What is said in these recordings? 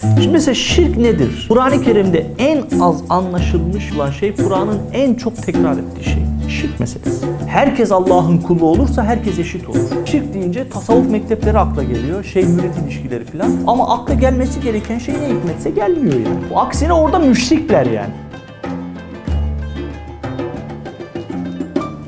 Şimdi mesela şirk nedir? Kur'an-ı Kerim'de en az anlaşılmış olan şey Kur'an'ın en çok tekrar ettiği şey. Şirk meselesi. Herkes Allah'ın kulu olursa herkes eşit olur. Şirk deyince tasavvuf mektepleri akla geliyor. Şey mürit ilişkileri falan. Ama akla gelmesi gereken şey ne hikmetse gelmiyor yani. Aksine orada müşrikler yani.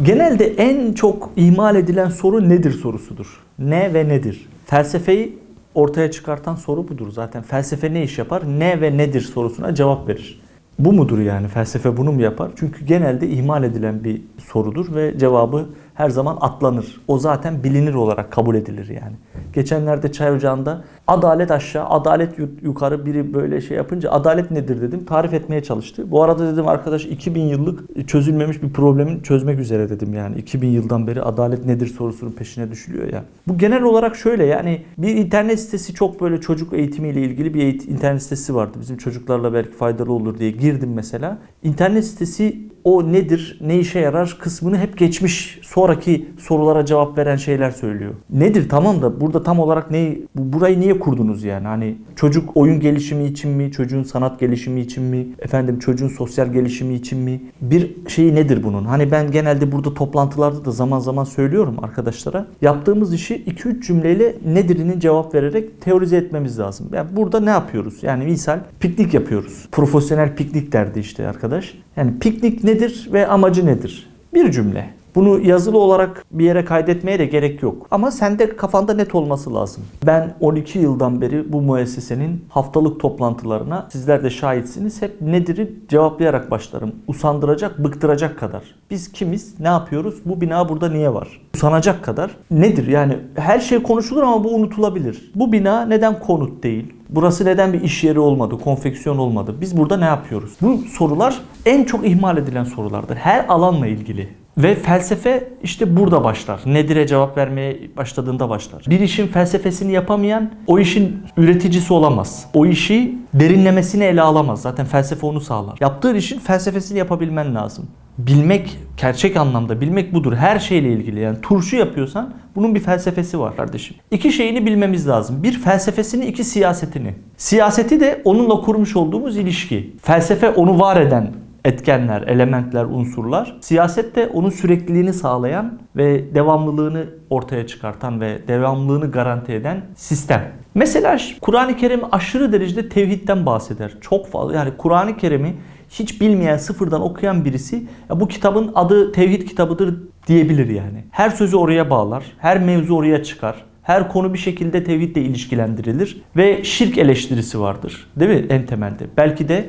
Genelde en çok ihmal edilen soru nedir sorusudur. Ne ve nedir? Felsefeyi ortaya çıkartan soru budur zaten. Felsefe ne iş yapar? Ne ve nedir sorusuna cevap verir. Bu mudur yani? Felsefe bunu mu yapar? Çünkü genelde ihmal edilen bir sorudur ve cevabı her zaman atlanır. O zaten bilinir olarak kabul edilir yani. Geçenlerde çay ocağında adalet aşağı, adalet yu- yukarı biri böyle şey yapınca adalet nedir dedim. Tarif etmeye çalıştı. Bu arada dedim arkadaş 2000 yıllık çözülmemiş bir problemin çözmek üzere dedim yani. 2000 yıldan beri adalet nedir sorusunun peşine düşülüyor ya. Bu genel olarak şöyle yani bir internet sitesi çok böyle çocuk eğitimiyle ilgili bir eğit- internet sitesi vardı. Bizim çocuklarla belki faydalı olur diye girdim mesela. İnternet sitesi o nedir, ne işe yarar kısmını hep geçmiş. Sonraki sorulara cevap veren şeyler söylüyor. Nedir tamam da burada tam olarak ne bu- burayı niye kurdunuz yani? Hani çocuk oyun gelişimi için mi, çocuğun sanat gelişimi için mi, efendim çocuğun sosyal gelişimi için mi? Bir şeyi nedir bunun? Hani ben genelde burada toplantılarda da zaman zaman söylüyorum arkadaşlara. Yaptığımız işi 2-3 cümleyle nedirinin cevap vererek teorize etmemiz lazım. Yani burada ne yapıyoruz? Yani misal piknik yapıyoruz. Profesyonel piknik derdi işte arkadaş. Yani piknik nedir ve amacı nedir? Bir cümle. Bunu yazılı olarak bir yere kaydetmeye de gerek yok. Ama sende kafanda net olması lazım. Ben 12 yıldan beri bu müessesenin haftalık toplantılarına sizler de şahitsiniz. Hep nedir'i cevaplayarak başlarım. Usandıracak, bıktıracak kadar. Biz kimiz? Ne yapıyoruz? Bu bina burada niye var? Usanacak kadar. Nedir? Yani her şey konuşulur ama bu unutulabilir. Bu bina neden konut değil? Burası neden bir iş yeri olmadı, konfeksiyon olmadı? Biz burada ne yapıyoruz? Bu sorular en çok ihmal edilen sorulardır. Her alanla ilgili. Ve felsefe işte burada başlar. Nedir'e cevap vermeye başladığında başlar. Bir işin felsefesini yapamayan o işin üreticisi olamaz. O işi derinlemesine ele alamaz. Zaten felsefe onu sağlar. Yaptığın işin felsefesini yapabilmen lazım. Bilmek, gerçek anlamda bilmek budur. Her şeyle ilgili. Yani turşu yapıyorsan bunun bir felsefesi var kardeşim. İki şeyini bilmemiz lazım. Bir felsefesini, iki siyasetini. Siyaseti de onunla kurmuş olduğumuz ilişki. Felsefe onu var eden etkenler, elementler, unsurlar. Siyaset de onun sürekliliğini sağlayan ve devamlılığını ortaya çıkartan ve devamlılığını garanti eden sistem. Mesela Kur'an-ı Kerim aşırı derecede tevhidden bahseder. Çok fazla. Yani Kur'an-ı Kerim'i hiç bilmeyen, sıfırdan okuyan birisi ya bu kitabın adı tevhid kitabıdır diyebilir yani. Her sözü oraya bağlar, her mevzu oraya çıkar. Her konu bir şekilde tevhidle ilişkilendirilir ve şirk eleştirisi vardır. Değil mi en temelde? Belki de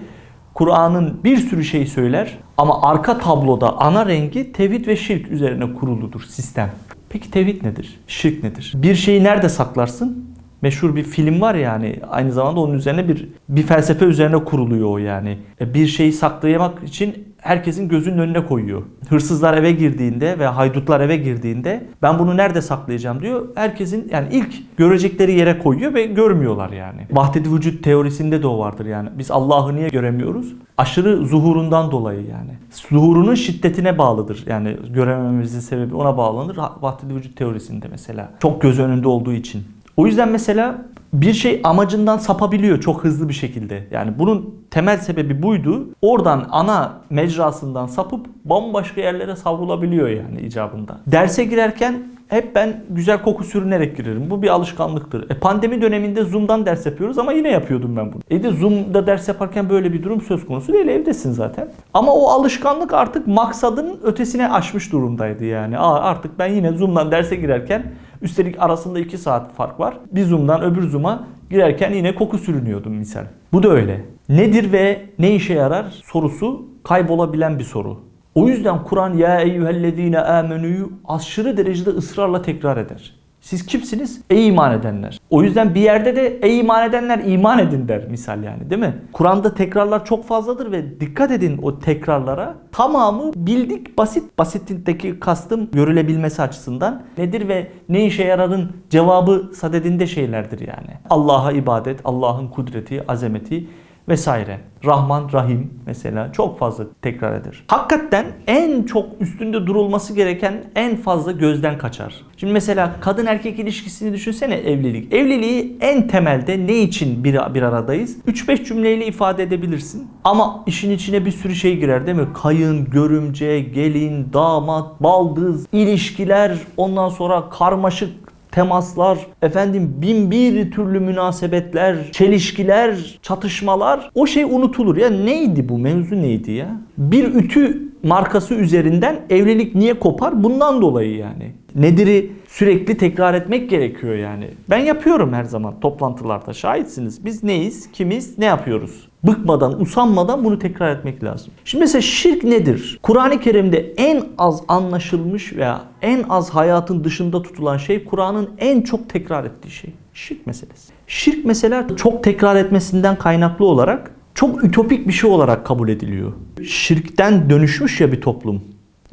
Kur'an'ın bir sürü şey söyler ama arka tabloda ana rengi tevhid ve şirk üzerine kuruludur sistem. Peki tevhid nedir? Şirk nedir? Bir şeyi nerede saklarsın? Meşhur bir film var yani aynı zamanda onun üzerine bir bir felsefe üzerine kuruluyor o yani. E, Bir şeyi saklayamak için herkesin gözünün önüne koyuyor. Hırsızlar eve girdiğinde ve haydutlar eve girdiğinde ben bunu nerede saklayacağım diyor. Herkesin yani ilk görecekleri yere koyuyor ve görmüyorlar yani. Vahdedi vücut teorisinde de o vardır yani. Biz Allah'ı niye göremiyoruz? Aşırı zuhurundan dolayı yani. Zuhurunun şiddetine bağlıdır. Yani göremememizin sebebi ona bağlanır. Vahdedi vücut teorisinde mesela. Çok göz önünde olduğu için. O yüzden mesela bir şey amacından sapabiliyor çok hızlı bir şekilde. Yani bunun temel sebebi buydu. Oradan ana mecrasından sapıp bambaşka yerlere savrulabiliyor yani icabında. Derse girerken hep ben güzel koku sürünerek girerim. Bu bir alışkanlıktır. E pandemi döneminde Zoom'dan ders yapıyoruz ama yine yapıyordum ben bunu. E de Zoom'da ders yaparken böyle bir durum söz konusu değil. Evdesin zaten. Ama o alışkanlık artık maksadının ötesine aşmış durumdaydı yani. Aa, artık ben yine Zoom'dan derse girerken Üstelik arasında 2 saat fark var. Bir zoom'dan öbür zoom'a girerken yine koku sürünüyordum misal. Bu da öyle. Nedir ve ne işe yarar sorusu kaybolabilen bir soru. O yüzden Kur'an ya eyyühellezine amenü'yü aşırı derecede ısrarla tekrar eder. Siz kimsiniz? Ey iman edenler. O yüzden bir yerde de ey iman edenler iman edin der misal yani değil mi? Kur'an'da tekrarlar çok fazladır ve dikkat edin o tekrarlara. Tamamı bildik basit. Basitindeki kastım görülebilmesi açısından. Nedir ve ne işe yararın cevabı sadedinde şeylerdir yani. Allah'a ibadet, Allah'ın kudreti, azameti vesaire. Rahman, Rahim mesela çok fazla tekrar eder. Hakikaten en çok üstünde durulması gereken en fazla gözden kaçar. Şimdi mesela kadın erkek ilişkisini düşünsene evlilik. Evliliği en temelde ne için bir, bir aradayız? 3-5 cümleyle ifade edebilirsin. Ama işin içine bir sürü şey girer değil mi? Kayın, görümce, gelin, damat, baldız, ilişkiler, ondan sonra karmaşık temaslar, efendim bin bir türlü münasebetler, çelişkiler, çatışmalar o şey unutulur. Ya neydi bu mevzu neydi ya? Bir ütü markası üzerinden evlilik niye kopar? Bundan dolayı yani. Nedir'i sürekli tekrar etmek gerekiyor yani. Ben yapıyorum her zaman toplantılarda şahitsiniz. Biz neyiz, kimiz, ne yapıyoruz? Bıkmadan, usanmadan bunu tekrar etmek lazım. Şimdi mesela şirk nedir? Kur'an-ı Kerim'de en az anlaşılmış veya en az hayatın dışında tutulan şey Kur'an'ın en çok tekrar ettiği şey. Şirk meselesi. Şirk mesela çok tekrar etmesinden kaynaklı olarak çok ütopik bir şey olarak kabul ediliyor. Şirkten dönüşmüş ya bir toplum.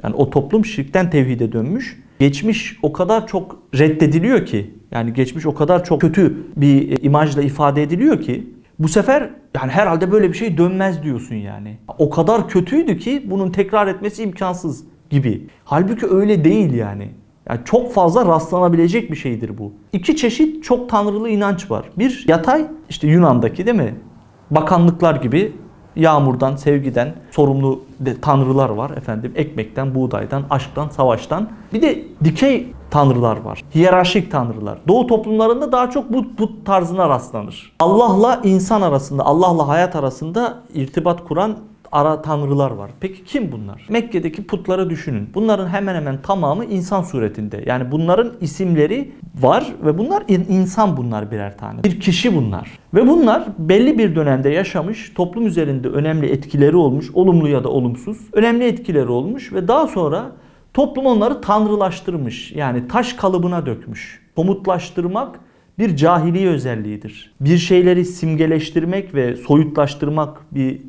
Yani o toplum şirkten tevhide dönmüş. Geçmiş o kadar çok reddediliyor ki yani geçmiş o kadar çok kötü bir imajla ifade ediliyor ki bu sefer yani herhalde böyle bir şey dönmez diyorsun yani. O kadar kötüydü ki bunun tekrar etmesi imkansız gibi. Halbuki öyle değil yani. Yani çok fazla rastlanabilecek bir şeydir bu. İki çeşit çok tanrılı inanç var. Bir yatay işte Yunan'daki değil mi? Bakanlıklar gibi yağmurdan, sevgiden sorumlu de tanrılar var efendim. Ekmekten, buğdaydan, aşktan, savaştan. Bir de dikey tanrılar var. Hiyerarşik tanrılar. Doğu toplumlarında daha çok bu, bu tarzına rastlanır. Allah'la insan arasında, Allah'la hayat arasında irtibat kuran ara tanrılar var. Peki kim bunlar? Mekke'deki putları düşünün. Bunların hemen hemen tamamı insan suretinde. Yani bunların isimleri var ve bunlar in- insan bunlar birer tane. Bir kişi bunlar. Ve bunlar belli bir dönemde yaşamış, toplum üzerinde önemli etkileri olmuş, olumlu ya da olumsuz. Önemli etkileri olmuş ve daha sonra toplum onları tanrılaştırmış. Yani taş kalıbına dökmüş. Somutlaştırmak bir cahiliye özelliğidir. Bir şeyleri simgeleştirmek ve soyutlaştırmak bir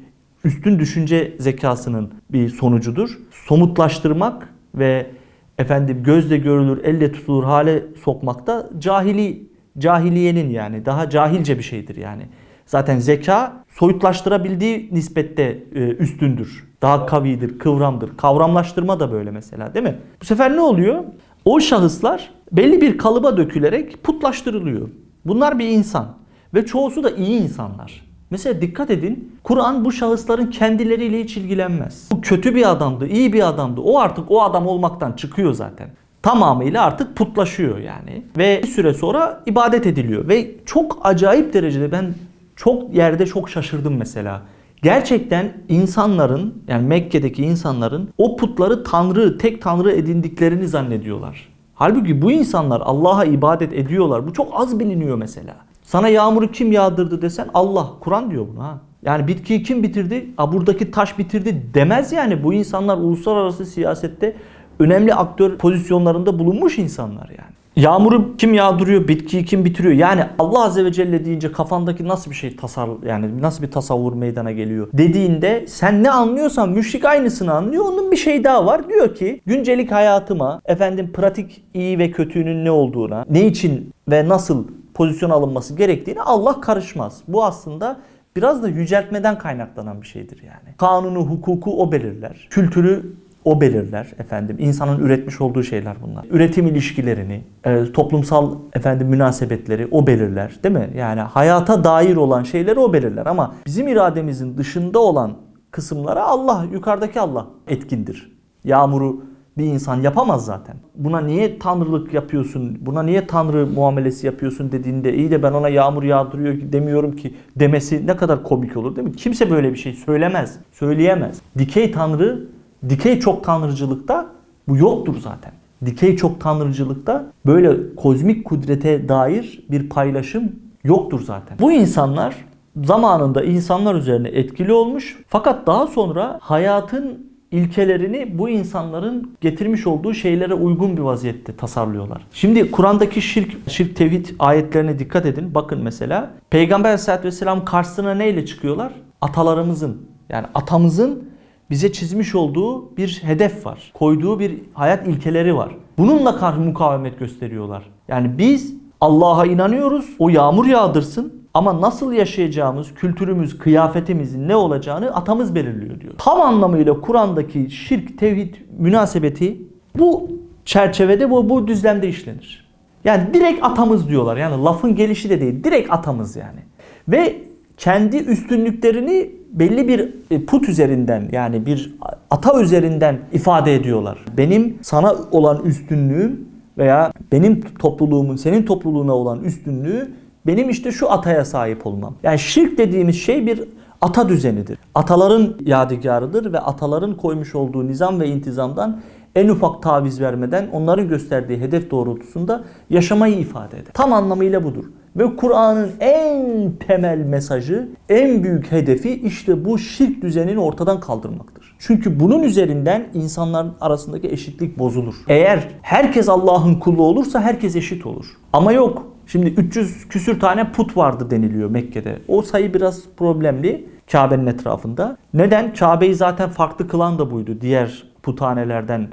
üstün düşünce zekasının bir sonucudur. Somutlaştırmak ve efendim gözle görülür, elle tutulur hale sokmak da cahili cahiliyenin yani daha cahilce bir şeydir yani. Zaten zeka soyutlaştırabildiği nispette e, üstündür. Daha kavidir, kıvramdır. Kavramlaştırma da böyle mesela değil mi? Bu sefer ne oluyor? O şahıslar belli bir kalıba dökülerek putlaştırılıyor. Bunlar bir insan ve çoğusu da iyi insanlar. Mesela dikkat edin Kur'an bu şahısların kendileriyle hiç ilgilenmez. Bu kötü bir adamdı, iyi bir adamdı. O artık o adam olmaktan çıkıyor zaten. Tamamıyla artık putlaşıyor yani. Ve bir süre sonra ibadet ediliyor. Ve çok acayip derecede ben çok yerde çok şaşırdım mesela. Gerçekten insanların yani Mekke'deki insanların o putları tanrı, tek tanrı edindiklerini zannediyorlar. Halbuki bu insanlar Allah'a ibadet ediyorlar. Bu çok az biliniyor mesela. Sana yağmuru kim yağdırdı desen Allah. Kur'an diyor bunu ha. Yani bitkiyi kim bitirdi? A buradaki taş bitirdi demez yani. Bu insanlar uluslararası siyasette önemli aktör pozisyonlarında bulunmuş insanlar yani. Yağmuru kim yağdırıyor, bitkiyi kim bitiriyor? Yani Allah Azze ve Celle deyince kafandaki nasıl bir şey tasar yani nasıl bir tasavvur meydana geliyor dediğinde sen ne anlıyorsan müşrik aynısını anlıyor. Onun bir şey daha var. Diyor ki güncelik hayatıma efendim pratik iyi ve kötünün ne olduğuna, ne için ve nasıl pozisyon alınması gerektiğini Allah karışmaz. Bu aslında biraz da yüceltmeden kaynaklanan bir şeydir yani. Kanunu, hukuku o belirler. Kültürü o belirler efendim. İnsanın üretmiş olduğu şeyler bunlar. Üretim ilişkilerini, e, toplumsal efendim münasebetleri o belirler, değil mi? Yani hayata dair olan şeyleri o belirler ama bizim irademizin dışında olan kısımlara Allah, yukarıdaki Allah etkindir. Yağmuru bir insan yapamaz zaten. Buna niye tanrılık yapıyorsun, buna niye tanrı muamelesi yapıyorsun dediğinde iyi de ben ona yağmur yağdırıyor demiyorum ki demesi ne kadar komik olur değil mi? Kimse böyle bir şey söylemez, söyleyemez. Dikey tanrı, dikey çok tanrıcılıkta bu yoktur zaten. Dikey çok tanrıcılıkta böyle kozmik kudrete dair bir paylaşım yoktur zaten. Bu insanlar zamanında insanlar üzerine etkili olmuş fakat daha sonra hayatın ilkelerini bu insanların getirmiş olduğu şeylere uygun bir vaziyette tasarlıyorlar. Şimdi Kur'an'daki şirk, şirk tevhid ayetlerine dikkat edin. Bakın mesela Peygamber Aleyhisselatü Vesselam karşısına neyle çıkıyorlar? Atalarımızın yani atamızın bize çizmiş olduğu bir hedef var. Koyduğu bir hayat ilkeleri var. Bununla karşı mukavemet gösteriyorlar. Yani biz Allah'a inanıyoruz. O yağmur yağdırsın. Ama nasıl yaşayacağımız, kültürümüz, kıyafetimizin ne olacağını atamız belirliyor diyor. Tam anlamıyla Kur'an'daki şirk, tevhid münasebeti bu çerçevede bu, bu düzlemde işlenir. Yani direkt atamız diyorlar. Yani lafın gelişi de değil. Direkt atamız yani. Ve kendi üstünlüklerini belli bir e, put üzerinden yani bir ata üzerinden ifade ediyorlar. Benim sana olan üstünlüğüm veya benim topluluğumun senin topluluğuna olan üstünlüğü benim işte şu ataya sahip olmam. Yani şirk dediğimiz şey bir ata düzenidir. Ataların yadigarıdır ve ataların koymuş olduğu nizam ve intizamdan en ufak taviz vermeden onların gösterdiği hedef doğrultusunda yaşamayı ifade eder. Tam anlamıyla budur. Ve Kur'an'ın en temel mesajı, en büyük hedefi işte bu şirk düzenini ortadan kaldırmaktır. Çünkü bunun üzerinden insanların arasındaki eşitlik bozulur. Eğer herkes Allah'ın kulu olursa herkes eşit olur. Ama yok. Şimdi 300 küsür tane put vardı deniliyor Mekke'de. O sayı biraz problemli Kabe'nin etrafında. Neden? Kabe'yi zaten farklı kılan da buydu. Diğer puthanelerden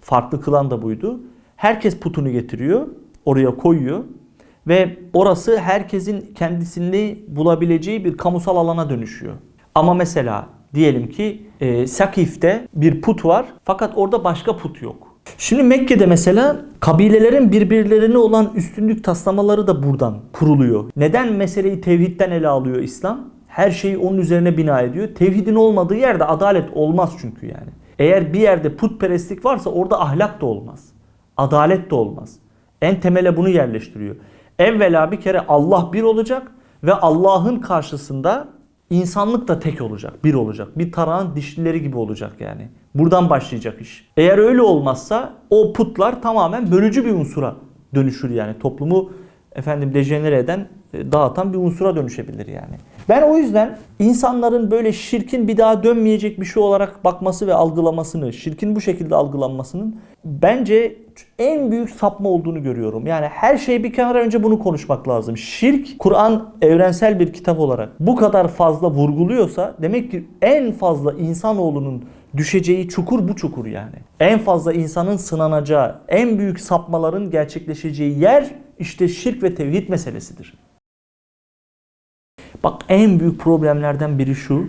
farklı kılan da buydu. Herkes putunu getiriyor, oraya koyuyor ve orası herkesin kendisini bulabileceği bir kamusal alana dönüşüyor. Ama mesela diyelim ki e, Sakif'te bir put var fakat orada başka put yok. Şimdi Mekke'de mesela kabilelerin birbirlerine olan üstünlük taslamaları da buradan kuruluyor. Neden meseleyi tevhidden ele alıyor İslam? Her şeyi onun üzerine bina ediyor. Tevhidin olmadığı yerde adalet olmaz çünkü yani. Eğer bir yerde putperestlik varsa orada ahlak da olmaz. Adalet de olmaz. En temele bunu yerleştiriyor. Evvela bir kere Allah bir olacak ve Allah'ın karşısında insanlık da tek olacak, bir olacak. Bir tarağın dişlileri gibi olacak yani. Buradan başlayacak iş. Eğer öyle olmazsa o putlar tamamen bölücü bir unsura dönüşür yani. Toplumu efendim dejenere eden, e, dağıtan bir unsura dönüşebilir yani. Ben o yüzden insanların böyle şirkin bir daha dönmeyecek bir şey olarak bakması ve algılamasını, şirkin bu şekilde algılanmasının bence en büyük sapma olduğunu görüyorum. Yani her şey bir kenara önce bunu konuşmak lazım. Şirk, Kur'an evrensel bir kitap olarak bu kadar fazla vurguluyorsa demek ki en fazla insanoğlunun düşeceği çukur bu çukur yani. En fazla insanın sınanacağı, en büyük sapmaların gerçekleşeceği yer işte şirk ve tevhid meselesidir. Bak en büyük problemlerden biri şu.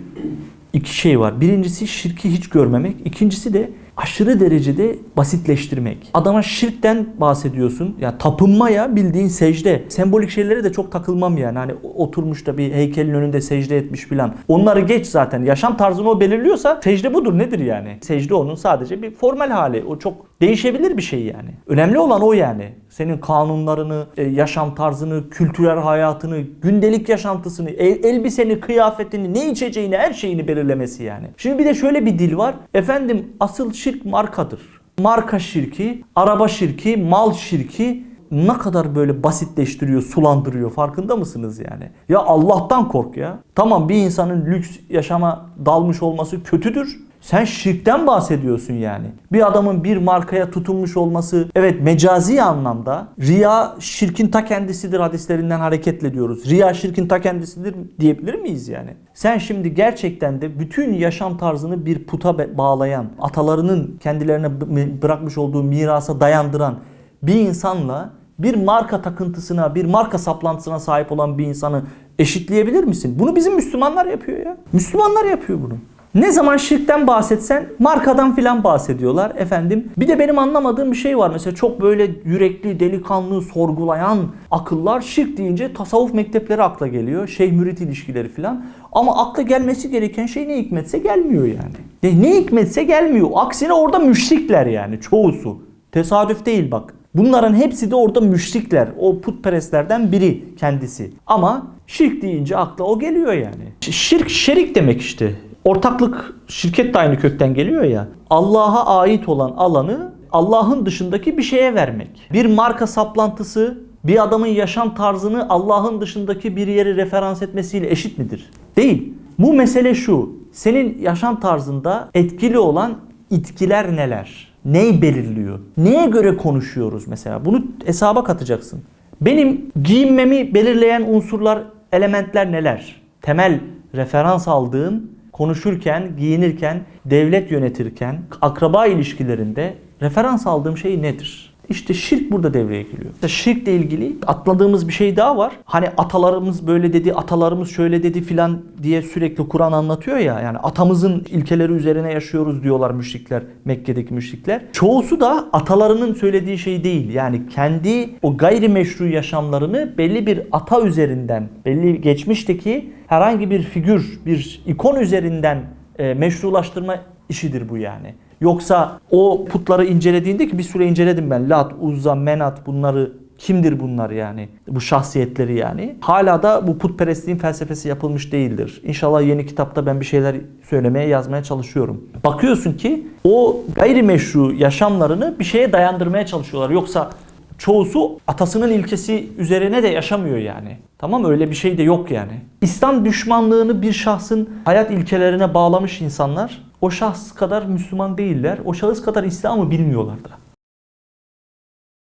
İki şey var. Birincisi şirki hiç görmemek. İkincisi de aşırı derecede basitleştirmek. Adama şirkten bahsediyorsun. Ya tapınmaya bildiğin secde. Sembolik şeylere de çok takılmam yani. Hani oturmuş da bir heykelin önünde secde etmiş filan. Onları geç zaten. Yaşam tarzını o belirliyorsa secde budur nedir yani? Secde onun sadece bir formal hali. O çok değişebilir bir şey yani. Önemli olan o yani. Senin kanunlarını, e, yaşam tarzını, kültürel hayatını, gündelik yaşantısını, el- elbiseni, kıyafetini, ne içeceğini, her şeyini belirlemesi yani. Şimdi bir de şöyle bir dil var. Efendim asıl şirk markadır. Marka şirki, araba şirki, mal şirki ne kadar böyle basitleştiriyor, sulandırıyor farkında mısınız yani? Ya Allah'tan kork ya. Tamam bir insanın lüks yaşama dalmış olması kötüdür. Sen şirkten bahsediyorsun yani. Bir adamın bir markaya tutunmuş olması evet mecazi anlamda riya şirkin ta kendisidir hadislerinden hareketle diyoruz. Riya şirkin ta kendisidir diyebilir miyiz yani? Sen şimdi gerçekten de bütün yaşam tarzını bir puta bağlayan, atalarının kendilerine bırakmış olduğu mirasa dayandıran bir insanla bir marka takıntısına, bir marka saplantısına sahip olan bir insanı eşitleyebilir misin? Bunu bizim Müslümanlar yapıyor ya. Müslümanlar yapıyor bunu. Ne zaman şirkten bahsetsen markadan filan bahsediyorlar efendim. Bir de benim anlamadığım bir şey var. Mesela çok böyle yürekli, delikanlı, sorgulayan akıllar şirk deyince tasavvuf mektepleri akla geliyor. Şeyh mürit ilişkileri filan. Ama akla gelmesi gereken şey ne hikmetse gelmiyor yani. Ne, ne hikmetse gelmiyor. Aksine orada müşrikler yani çoğusu. Tesadüf değil bak. Bunların hepsi de orada müşrikler. O putperestlerden biri kendisi. Ama şirk deyince akla o geliyor yani. Şirk şerik demek işte. Ortaklık şirket de aynı kökten geliyor ya. Allah'a ait olan alanı Allah'ın dışındaki bir şeye vermek. Bir marka saplantısı bir adamın yaşam tarzını Allah'ın dışındaki bir yeri referans etmesiyle eşit midir? Değil. Bu mesele şu. Senin yaşam tarzında etkili olan itkiler neler? Neyi belirliyor? Neye göre konuşuyoruz mesela? Bunu hesaba katacaksın. Benim giyinmemi belirleyen unsurlar, elementler neler? Temel referans aldığım konuşurken, giyinirken, devlet yönetirken, akraba ilişkilerinde referans aldığım şey nedir? İşte şirk burada devreye giriyor. İşte şirkle ilgili atladığımız bir şey daha var. Hani atalarımız böyle dedi, atalarımız şöyle dedi filan diye sürekli Kur'an anlatıyor ya. Yani atamızın ilkeleri üzerine yaşıyoruz diyorlar müşrikler, Mekke'deki müşrikler. Çoğusu da atalarının söylediği şey değil. Yani kendi o gayrimeşru yaşamlarını belli bir ata üzerinden, belli geçmişteki herhangi bir figür, bir ikon üzerinden e, meşrulaştırma işidir bu yani. Yoksa o putları incelediğinde ki bir süre inceledim ben. Lat, Uzza, Menat bunları kimdir bunlar yani? Bu şahsiyetleri yani. Hala da bu putperestliğin felsefesi yapılmış değildir. İnşallah yeni kitapta ben bir şeyler söylemeye, yazmaya çalışıyorum. Bakıyorsun ki o gayrimeşru yaşamlarını bir şeye dayandırmaya çalışıyorlar. Yoksa çoğusu atasının ilkesi üzerine de yaşamıyor yani. Tamam öyle bir şey de yok yani. İslam düşmanlığını bir şahsın hayat ilkelerine bağlamış insanlar o şahıs kadar Müslüman değiller. O şahıs kadar İslam'ı bilmiyorlar da.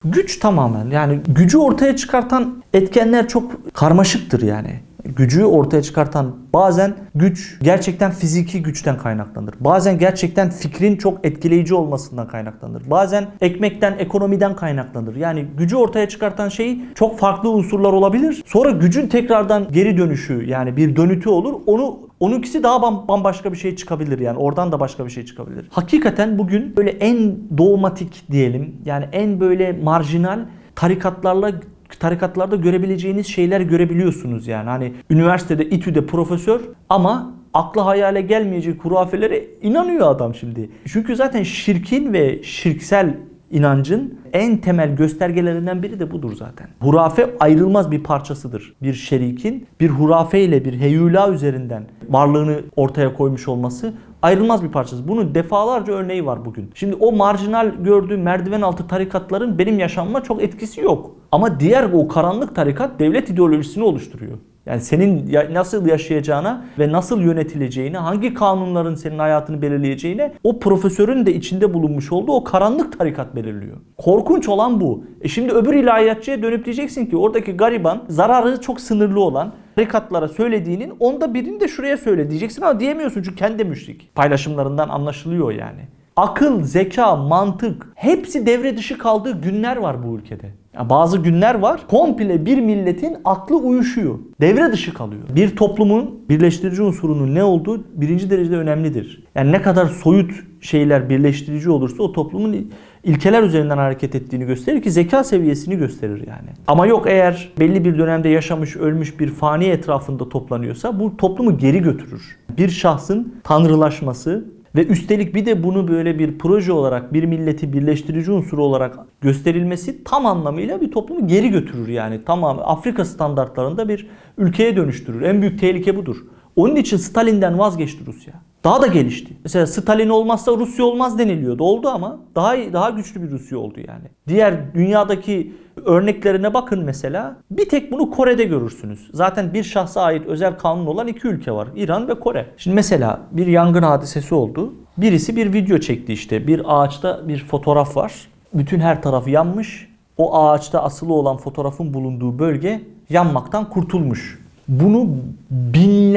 Güç tamamen yani gücü ortaya çıkartan etkenler çok karmaşıktır yani. Gücü ortaya çıkartan bazen güç gerçekten fiziki güçten kaynaklanır. Bazen gerçekten fikrin çok etkileyici olmasından kaynaklanır. Bazen ekmekten, ekonomiden kaynaklanır. Yani gücü ortaya çıkartan şey çok farklı unsurlar olabilir. Sonra gücün tekrardan geri dönüşü yani bir dönütü olur. Onu onunkisi daha bam- bambaşka bir şey çıkabilir yani. Oradan da başka bir şey çıkabilir. Hakikaten bugün böyle en doğmatik diyelim yani en böyle marjinal tarikatlarla tarikatlarda görebileceğiniz şeyler görebiliyorsunuz yani. Hani üniversitede, İTÜ'de profesör ama akla hayale gelmeyecek hurafelere inanıyor adam şimdi. Çünkü zaten şirkin ve şirksel inancın en temel göstergelerinden biri de budur zaten. Hurafe ayrılmaz bir parçasıdır. Bir şerikin bir hurafe ile bir heyula üzerinden varlığını ortaya koymuş olması ayrılmaz bir parçası. Bunun defalarca örneği var bugün. Şimdi o marjinal gördüğüm merdiven altı tarikatların benim yaşamıma çok etkisi yok. Ama diğer o karanlık tarikat devlet ideolojisini oluşturuyor. Yani senin nasıl yaşayacağına ve nasıl yönetileceğine, hangi kanunların senin hayatını belirleyeceğine o profesörün de içinde bulunmuş olduğu o karanlık tarikat belirliyor. Korkunç olan bu. E şimdi öbür ilahiyatçıya dönüp diyeceksin ki oradaki gariban, zararı çok sınırlı olan tarikatlara söylediğinin onda birini de şuraya söyle diyeceksin ama diyemiyorsun çünkü kendi müşrik. Paylaşımlarından anlaşılıyor yani. Akıl, zeka, mantık hepsi devre dışı kaldığı günler var bu ülkede. Ya bazı günler var komple bir milletin aklı uyuşuyor. Devre dışı kalıyor. Bir toplumun birleştirici unsurunun ne olduğu birinci derecede önemlidir. Yani ne kadar soyut şeyler birleştirici olursa o toplumun ilkeler üzerinden hareket ettiğini gösterir ki zeka seviyesini gösterir yani. Ama yok eğer belli bir dönemde yaşamış ölmüş bir fani etrafında toplanıyorsa bu toplumu geri götürür. Bir şahsın tanrılaşması, ve üstelik bir de bunu böyle bir proje olarak bir milleti birleştirici unsuru olarak gösterilmesi tam anlamıyla bir toplumu geri götürür yani. Tamam Afrika standartlarında bir ülkeye dönüştürür. En büyük tehlike budur. Onun için Stalin'den vazgeçti Rusya. Daha da gelişti. Mesela Stalin olmazsa Rusya olmaz deniliyordu. Oldu ama daha daha güçlü bir Rusya oldu yani. Diğer dünyadaki örneklerine bakın mesela. Bir tek bunu Kore'de görürsünüz. Zaten bir şahsa ait özel kanun olan iki ülke var. İran ve Kore. Şimdi mesela bir yangın hadisesi oldu. Birisi bir video çekti işte. Bir ağaçta bir fotoğraf var. Bütün her tarafı yanmış. O ağaçta asılı olan fotoğrafın bulunduğu bölge yanmaktan kurtulmuş. Bunu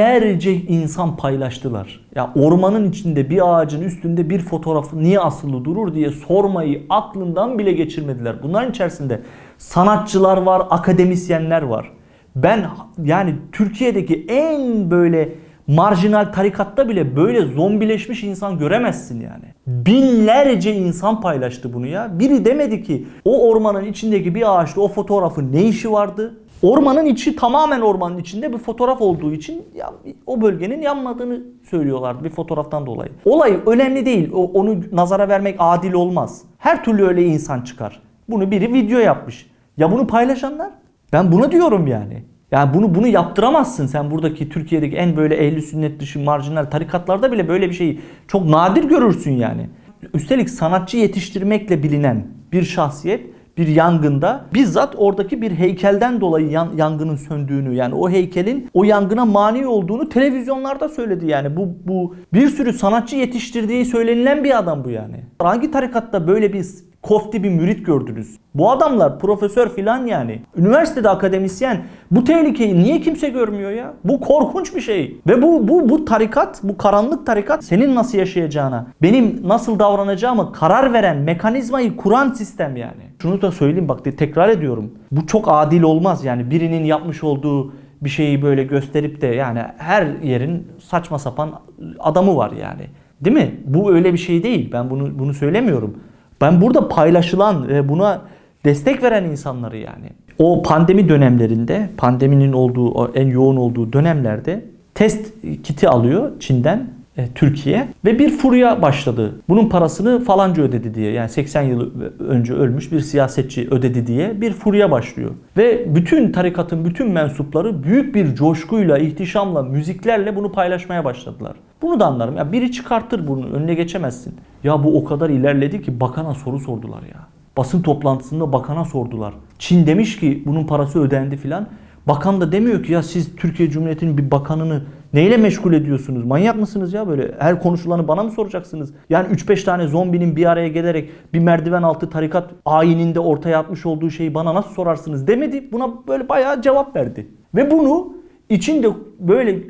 binlerce insan paylaştılar. Ya ormanın içinde bir ağacın üstünde bir fotoğrafı niye asılı durur diye sormayı aklından bile geçirmediler. Bunların içerisinde sanatçılar var, akademisyenler var. Ben yani Türkiye'deki en böyle marjinal tarikatta bile böyle zombileşmiş insan göremezsin yani. Binlerce insan paylaştı bunu ya. Biri demedi ki o ormanın içindeki bir ağaçta o fotoğrafın ne işi vardı? Ormanın içi tamamen ormanın içinde bir fotoğraf olduğu için ya, o bölgenin yanmadığını söylüyorlardı bir fotoğraftan dolayı. Olay önemli değil. O, onu nazara vermek adil olmaz. Her türlü öyle insan çıkar. Bunu biri video yapmış. Ya bunu paylaşanlar? Ben buna diyorum yani. Yani bunu bunu yaptıramazsın sen buradaki Türkiye'deki en böyle ehli sünnet dışı marjinal tarikatlarda bile böyle bir şeyi çok nadir görürsün yani. Üstelik sanatçı yetiştirmekle bilinen bir şahsiyet bir yangında bizzat oradaki bir heykelden dolayı yan- yangının söndüğünü yani o heykelin o yangına mani olduğunu televizyonlarda söyledi yani bu bu bir sürü sanatçı yetiştirdiği söylenilen bir adam bu yani. Hangi tarikatta böyle bir kofti bir mürit gördünüz. Bu adamlar profesör filan yani. Üniversitede akademisyen. Bu tehlikeyi niye kimse görmüyor ya? Bu korkunç bir şey. Ve bu bu bu tarikat, bu karanlık tarikat senin nasıl yaşayacağına, benim nasıl davranacağımı karar veren mekanizmayı kuran sistem yani. Şunu da söyleyeyim bak tekrar ediyorum. Bu çok adil olmaz yani birinin yapmış olduğu bir şeyi böyle gösterip de yani her yerin saçma sapan adamı var yani. Değil mi? Bu öyle bir şey değil. Ben bunu bunu söylemiyorum. Ben burada paylaşılan ve buna destek veren insanları yani. O pandemi dönemlerinde, pandeminin olduğu, en yoğun olduğu dönemlerde test kiti alıyor Çin'den e, Türkiye ve bir furya başladı. Bunun parasını falanca ödedi diye yani 80 yıl önce ölmüş bir siyasetçi ödedi diye bir furya başlıyor. Ve bütün tarikatın bütün mensupları büyük bir coşkuyla, ihtişamla, müziklerle bunu paylaşmaya başladılar. Bunu da anlarım. Ya biri çıkartır bunu önüne geçemezsin. Ya bu o kadar ilerledi ki bakana soru sordular ya. Basın toplantısında bakana sordular. Çin demiş ki bunun parası ödendi filan. Bakan da demiyor ki ya siz Türkiye Cumhuriyeti'nin bir bakanını neyle meşgul ediyorsunuz? Manyak mısınız ya böyle? Her konuşulanı bana mı soracaksınız? Yani 3-5 tane zombinin bir araya gelerek bir merdiven altı tarikat ayininde ortaya atmış olduğu şeyi bana nasıl sorarsınız demedi. Buna böyle bayağı cevap verdi. Ve bunu içinde böyle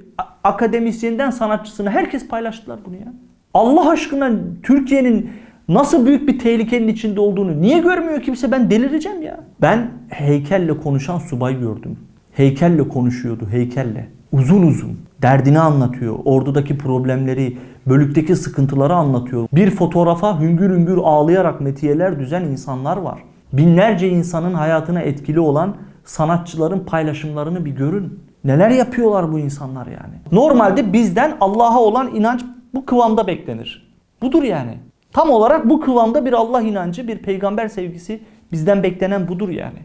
akademisyenden sanatçısına herkes paylaştılar bunu ya. Allah aşkına Türkiye'nin nasıl büyük bir tehlikenin içinde olduğunu niye görmüyor kimse? Ben delireceğim ya. Ben heykelle konuşan subay gördüm. Heykelle konuşuyordu, heykelle. Uzun uzun. Derdini anlatıyor. Ordudaki problemleri, bölükteki sıkıntıları anlatıyor. Bir fotoğrafa hüngür hüngür ağlayarak metiyeler düzen insanlar var. Binlerce insanın hayatına etkili olan sanatçıların paylaşımlarını bir görün. Neler yapıyorlar bu insanlar yani. Normalde bizden Allah'a olan inanç bu kıvamda beklenir. Budur yani. Tam olarak bu kıvamda bir Allah inancı, bir peygamber sevgisi bizden beklenen budur yani.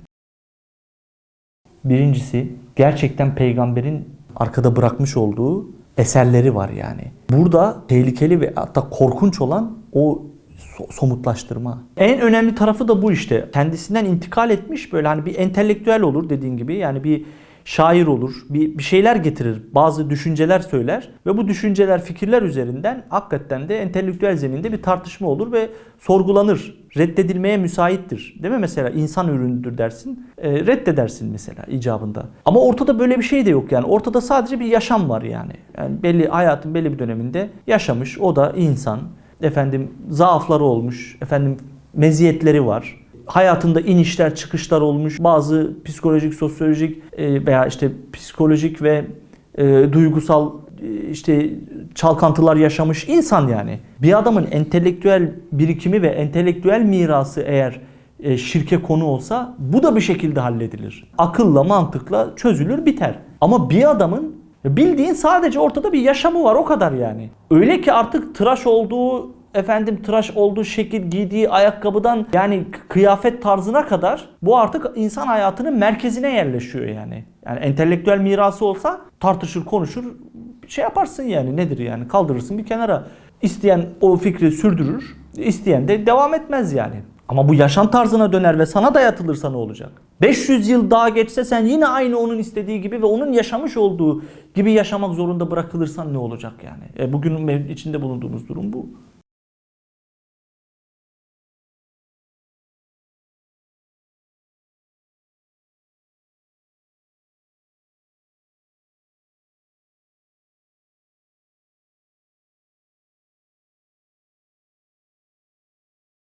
Birincisi gerçekten peygamberin arkada bırakmış olduğu eserleri var yani. Burada tehlikeli ve hatta korkunç olan o so- somutlaştırma. En önemli tarafı da bu işte. Kendisinden intikal etmiş böyle hani bir entelektüel olur dediğin gibi. Yani bir şair olur, bir, bir şeyler getirir, bazı düşünceler söyler ve bu düşünceler, fikirler üzerinden hakikaten de entelektüel zeminde bir tartışma olur ve sorgulanır, reddedilmeye müsaittir. Değil mi mesela insan ürünüdür dersin, e, reddedersin mesela icabında. Ama ortada böyle bir şey de yok yani. Ortada sadece bir yaşam var yani. Yani belli hayatın belli bir döneminde yaşamış, o da insan. Efendim zaafları olmuş, efendim meziyetleri var hayatında inişler çıkışlar olmuş. Bazı psikolojik, sosyolojik e, veya işte psikolojik ve e, duygusal e, işte çalkantılar yaşamış insan yani. Bir adamın entelektüel birikimi ve entelektüel mirası eğer şirke konu olsa bu da bir şekilde halledilir. Akılla, mantıkla çözülür, biter. Ama bir adamın bildiğin sadece ortada bir yaşamı var o kadar yani. Öyle ki artık tıraş olduğu efendim tıraş olduğu şekil, giydiği ayakkabıdan yani kıyafet tarzına kadar bu artık insan hayatının merkezine yerleşiyor yani. Yani entelektüel mirası olsa tartışır, konuşur, şey yaparsın yani nedir yani kaldırırsın bir kenara. İsteyen o fikri sürdürür, isteyen de devam etmez yani. Ama bu yaşam tarzına döner ve sana dayatılırsa ne olacak? 500 yıl daha geçse sen yine aynı onun istediği gibi ve onun yaşamış olduğu gibi yaşamak zorunda bırakılırsan ne olacak yani? E bugün içinde bulunduğumuz durum bu.